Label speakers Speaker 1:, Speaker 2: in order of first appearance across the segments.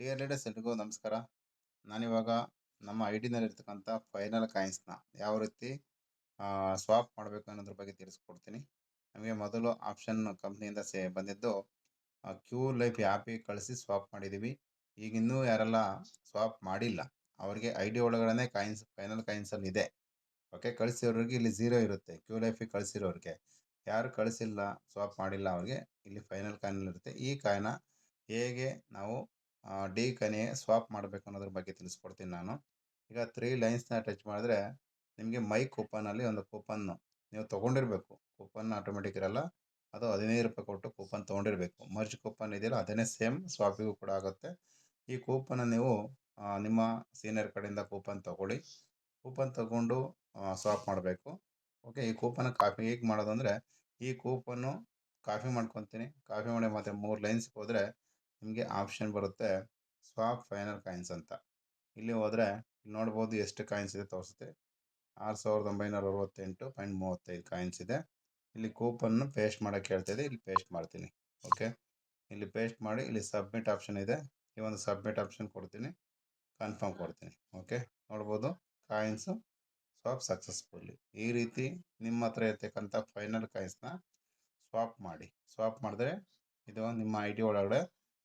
Speaker 1: Dear ಲೇಡರ್ಸ್ ಎಲ್ರಿಗೂ ನಮಸ್ಕಾರ. ನಾನಿವಾಗ ನಮ್ಮ ಐ ಡಿನಲ್ಲಿರ್ತಕ್ಕಂಥ ಫೈನಲ್ ಕಾಯಿನ್ಸ್ನ ಯಾವ ರೀತಿ ಸ್ವಾಪ್ ಮಾಡಬೇಕು ಅನ್ನೋದ್ರ ಬಗ್ಗೆ ತಿಳಿಸ್ಕೊಡ್ತೀನಿ. ನಮಗೆ ಮೊದಲು ಆಪ್ಷನ್ ಕಂಪ್ನಿಯಿಂದ ಸೇ, ಬಂದಿದ್ದು ಕ್ಯೂ ಲೈಫ್ ಆ್ಯಪಿಗೆ ಕಳಿಸಿ ಸ್ವಾಪ್ ಮಾಡಿದ್ದೀವಿ ಈಗ ಇನ್ನೂ ಯಾರೆಲ್ಲ ಸ್ವಾಪ್ ಮಾಡಿಲ್ಲ, ಅವರಿಗೆ ಐ ಡಿ ಒಳಗಡೆ ಕಾಯಿನ್ಸ್ ಫೈನಲ್ ಕಾಯಿನ್ಸಲ್ಲಿ ಇದೆ. ಓಕೆ ಕಳಿಸಿರೋರಿಗೆ ಇಲ್ಲಿ ಝೀರೋ ಇರುತ್ತೆ. ಕ್ಯೂ ಲೈಫಿಗೆ ಕಳಿಸಿರೋರಿಗೆ. ಯಾರು ಕಳಿಸಿಲ್ಲ ಸ್ವಾಪ್ ಮಾಡಿಲ್ಲ ಅವ್ರಿಗೆ, ಇಲ್ಲಿ ಫೈನಲ್ ಕಾಯಿನ್ ಇರುತ್ತೆ. ಈ ಕಾಯಿನ ಹೇಗೆ ನಾವು ಡಿ ಕನೆ ಸ್ವಾಪ್ ಮಾಡಬೇಕು ಅನ್ನೋದ್ರ ಬಗ್ಗೆ ತಿಳಿಸ್ಕೊಡ್ತೀನಿ ನಾನು. ಈಗ ತ್ರೀ ಲೈನ್ಸ್ನ ಟಚ್ ಮಾಡಿದ್ರೆ ನಿಮಗೆ ಮೈ ಕೂಪನಲ್ಲಿ ಒಂದು ಕೂಪನ್ನು ನೀವು ತೊಗೊಂಡಿರಬೇಕು. ಕೂಪನ್ ಆಟೋಮೆಟಿಕ್ ಇರಲ್ಲ. ಅದು ಹದಿನೈದು ರೂಪಾಯಿ ಕೊಟ್ಟು ಕೂಪನ್ ತೊಗೊಂಡಿರಬೇಕು. ಮರ್ಜ್ ಕೂಪನ್ ಇದೆಯಲ್ಲ, ಅದನ್ನೇ ಸೇಮ್ ಸ್ವಾಪಿಗೂ ಕೂಡ ಆಗುತ್ತೆ. ಈ ಕೂಪನ್ನು ನೀವು ನಿಮ್ಮ ಸೀನಿಯರ್ ಕಡೆಯಿಂದ ಕೂಪನ್ ತೊಗೊಳ್ಳಿ. ಕೂಪನ್ ತಗೊಂಡು ಸ್ವಾಪ್ ಮಾಡಬೇಕು. ಓಕೆ ಈ ಕೂಪನ್ ಕಾಪಿ ಹೇಗೆ ಮಾಡೋದು ಅಂದರೆ ಈ ಕೂಪನ್ನು ಕಾಪಿ ಮಾಡ್ಕೊತೀನಿ. ಕಾಪಿ ಮಾಡಿ ಮತ್ತೆ ಮೂರು ಲೈನ್ಸ್ಗೆ ಹೋದರೆ ನಿಮಗೆ ಆಪ್ಷನ್ ಬರುತ್ತೆ ಸ್ವಾಪ್ ಫೈನಲ್ ಕಾಯಿನ್ಸ್ ಅಂತ. ಇಲ್ಲಿ ಹೋದರೆ ನೋಡ್ಬೋದು ಎಷ್ಟು ಕಾಯಿನ್ಸ್ ಇದೆ ತೋರಿಸುತ್ತೆ. ಆರು ಸಾವಿರದ ಒಂಬೈನೂರ ಅರವತ್ತೆಂಟು ಪಾಯಿಂಟ್ ಮೂವತ್ತೈದು ಕಾಯಿನ್ಸ್ ಇದೆ. ಇಲ್ಲಿ ಕೂಪನ್ನು ಪೇಸ್ಟ್ ಮಾಡೋಕ್ಕೆ ಹೇಳ್ತಾಯಿದೆ ಇಲ್ಲಿ ಪೇಸ್ಟ್ ಮಾಡ್ತೀನಿ. ಓಕೆ. ಇಲ್ಲಿ ಪೇಸ್ಟ್ ಮಾಡಿ ಇಲ್ಲಿ ಸಬ್ಮಿಟ್ ಆಪ್ಷನ್ ಇದೆ. ಈ ಒಂದು ಸಬ್ಮಿಟ್ ಆಪ್ಷನ್ ಕೊಡ್ತೀನಿ. ಕನ್ಫರ್ಮ್ ಕೊಡ್ತೀನಿ. ಓಕೆ. ನೋಡ್ಬೋದು ಕಾಯಿನ್ಸು ಸ್ವಾಪ್ ಸಕ್ಸಸ್ಫುಲ್ಲಿ. ಈ ರೀತಿ ನಿಮ್ಮ ಹತ್ರ ಇರ್ತಕ್ಕಂಥ ಫೈನಲ್ ಕಾಯಿನ್ಸ್ನ ಸ್ವಾಪ್ ಮಾಡಿ. ಸ್ವಾಪ್ ಮಾಡಿದ್ರೆ ಇದು ನಿಮ್ಮ ಐ ಒಳಗಡೆ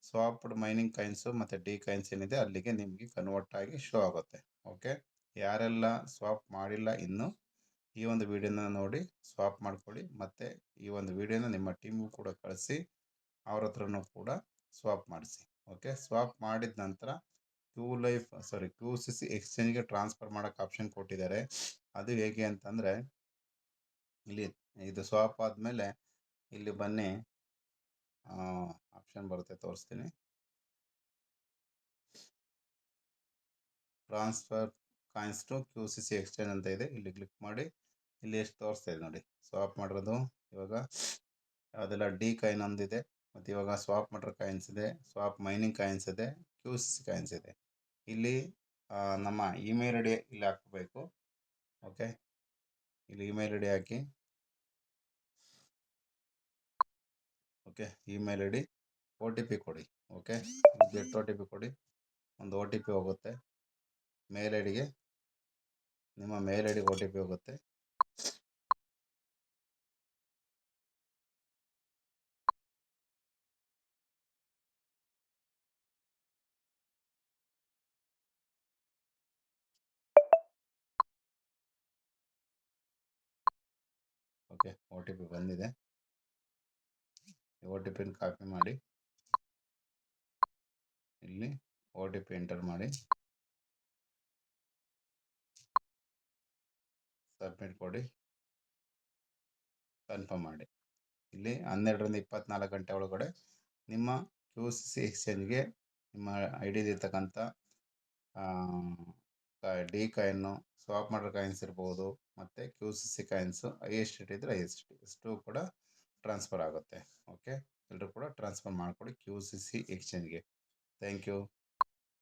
Speaker 1: ಸ್ವಾಪ್ಡ್ ಮೈನಿಂಗ್ ಕಾಯಿನ್ಸು ಮತ್ತು ಡಿ ಕಾಯಿನ್ಸ್ ಏನಿದೆ, ಅಲ್ಲಿಗೆ ನಿಮಗೆ ಕನ್ವರ್ಟ್ ಆಗಿ ಶೋ ಆಗುತ್ತೆ. ಓಕೆ ಯಾರೆಲ್ಲ ಸ್ವಾಪ್ ಮಾಡಿಲ್ಲ ಇನ್ನು, ಈ ಒಂದು ವಿಡಿಯೋನ ನೋಡಿ ಸ್ವಾಪ್ ಮಾಡ್ಕೊಳ್ಳಿ. ಮತ್ತು ಈ ಒಂದು ವಿಡಿಯೋನ ನಿಮ್ಮ ಟೀಮು ಕೂಡ ಕಳಿಸಿ, ಅವ್ರ ಹತ್ರನೂ ಕೂಡ ಸ್ವಾಪ್ ಮಾಡಿಸಿ. ಓಕೆ ಸ್ವಾಪ್ ಮಾಡಿದ ನಂತರ Q life sorry Q C C ಎಕ್ಸ್ಚೇಂಜ್ಗೆ transfer ಮಾಡೋಕ್ಕೆ ಆಪ್ಷನ್ ಕೊಟ್ಟಿದ್ದಾರೆ. ಅದು ಹೇಗೆ ಅಂತಂದರೆ, ಇಲ್ಲಿ, ಇದು ಸ್ವಾಪ್ ಆದಮೇಲೆ, ಇಲ್ಲಿ ಬನ್ನಿ ಆಪ್ಷನ್ ಬರುತ್ತೆ ತೋರಿಸ್ತೀನಿ. Transfer coins to Q C C exchange ಅಂತ ಇದೆ. ಇಲ್ಲಿ ಕ್ಲಿಕ್ ಮಾಡಿ. ಇಲ್ಲಿ ಎಷ್ಟು ತೋರಿಸ್ತಾ ಇದೆ ನೋಡಿ. ಸ್ವಾಪ್ ಮಾಡಿರೋದು ಇವಾಗ ಅದೆಲ್ಲ ಡಿ ಕಾಯಿನ್ ಒಂದಿದೆ ಮತ್ತು ಇವಾಗ ಸ್ವಾಪ್ ಮಾಡಿರೋ ಕಾಯಿನ್ಸ್ ಇದೆ. ಸ್ವಾಪ್ ಮೈನಿಂಗ್ ಕಾಯಿನ್ಸ್ ಇದೆ. ಕ್ಯೂ ಸಿ ಸಿ ಕಾಯಿನ್ಸ್ ಇದೆ. ಇಲ್ಲಿ ನಮ್ಮ ಇಮೇಲ್ ಐ ಡಿ ಇಲ್ಲಿ ಹಾಕಬೇಕು. ಓಕೆ. ಇಲ್ಲಿ email I D hockey. Okay. Email I D O T P ಕೊಡಿ okay get O T P ಕೊಡಿ. ಒಂದು ಒ ಟಿ ಪಿ ಹೋಗುತ್ತೆ. ಮೇಲ್ ಐ ಡಿಗೆ ನಿಮ್ಮ ಮೇಲ್ ಐ ಡಿಗೆ ಒ ಟಿ ಪಿ ಹೋಗುತ್ತೆ. ಓಕೆ ಒ ಟಿ ಪಿ ಬಂದಿದೆ. ಒ ಟಿ ಪಿನ ಕಾಪಿ ಮಾಡಿ. ಇಲ್ಲಿ ಒ ಟಿ ಪಿ ಎಂಟರ್ ಮಾಡಿ. ಸಬ್ಮಿಟ್ ಕೊಡಿ. ಕನ್ಫರ್ಮ್ ಮಾಡಿ. ಇಲ್ಲಿ ಹನ್ನೆರಡರಿಂದ ಇಪ್ಪತ್ನಾಲ್ಕು ಗಂಟೆ ಒಳಗಡೆ ನಿಮ್ಮ ಕ್ಯೂ ಸಿ ಸಿ ಎಕ್ಸ್ಚೇಂಜ್ಗೆ ನಿಮ್ಮ ಐ ಡಿದಿರ್ತಕ್ಕಂಥ ಡಿ ಕಾಯಿನ್ನು ಸ್ವಾಪ್ ಮಾಡೋ ಕಾಯಿನ್ಸ್ ಇರ್ಬೋದು, ಮತ್ತು Q C C coins I S T ಇದ್ದರೆ ಐ ಎಸ್ ಟಿ ಇಷ್ಟು ಕೂಡ ಟ್ರಾನ್ಸ್ಫರ್ ಆಗುತ್ತೆ. ಓಕೆ ಎಲ್ಲರೂ ಕೂಡ ಟ್ರಾನ್ಸ್ಫರ್ ಮಾಡಿಕೊಡಿ ಕ್ಯೂ ಸಿ ಸಿ ಎಕ್ಸ್ಚೇಂಜ್ಗೆ Thank you.